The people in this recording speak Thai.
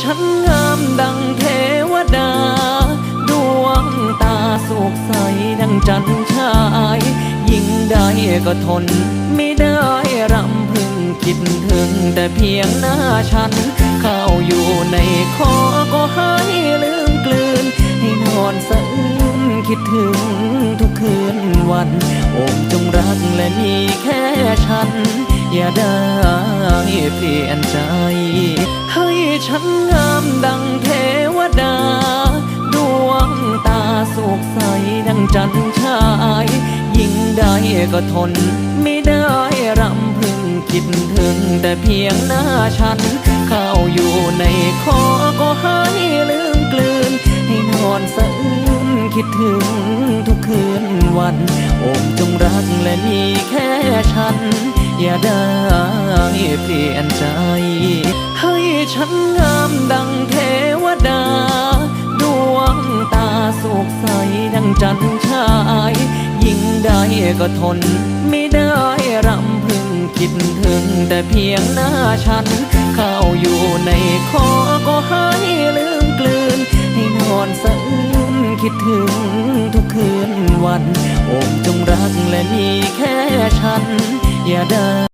ฉันงามดังเทวดา ดวงตาสุกใสดังจันทราย ยิ่งได้ก็ทน ไม่ได้รำพึงคิดถึงแต่เพียงหน้าฉัน เข้าอยู่ในคอก็ให้ลืมกลืน ให้นอนสะอื้นคิดถึงทุกคืนวันโอมจงรักและมีแค่ฉัน อย่าได้เปลี่ยนใจ ฉันงามดังเทวดา ดวงตาสุกใสดังจันทราย ยิ่งได้ก็ทน ไม่ได้รำพึงคิดถึงแต่เพียงหน้าฉันเข้าอยู่ในคอก็ให้ลืมกลืน ให้นอนสะอื้นคิดถึงทุกคืนวันอมจงรักและมีแค่ฉัน อย่าได้เปลี่ยนใจ ฉันงามดังเทวดา ดวงตาสุกใสดังจันทราย ยิ่งได้ก็ทน ไม่ได้รำพึงคิดถึงแต่เพียงหน้าฉัน เข้าอยู่ในคอก็ให้ลืมกลืน ให้นอนสะอื้นคิดถึงทุกคืนวัน โอมจงรักและมีแค่ฉัน อย่าได้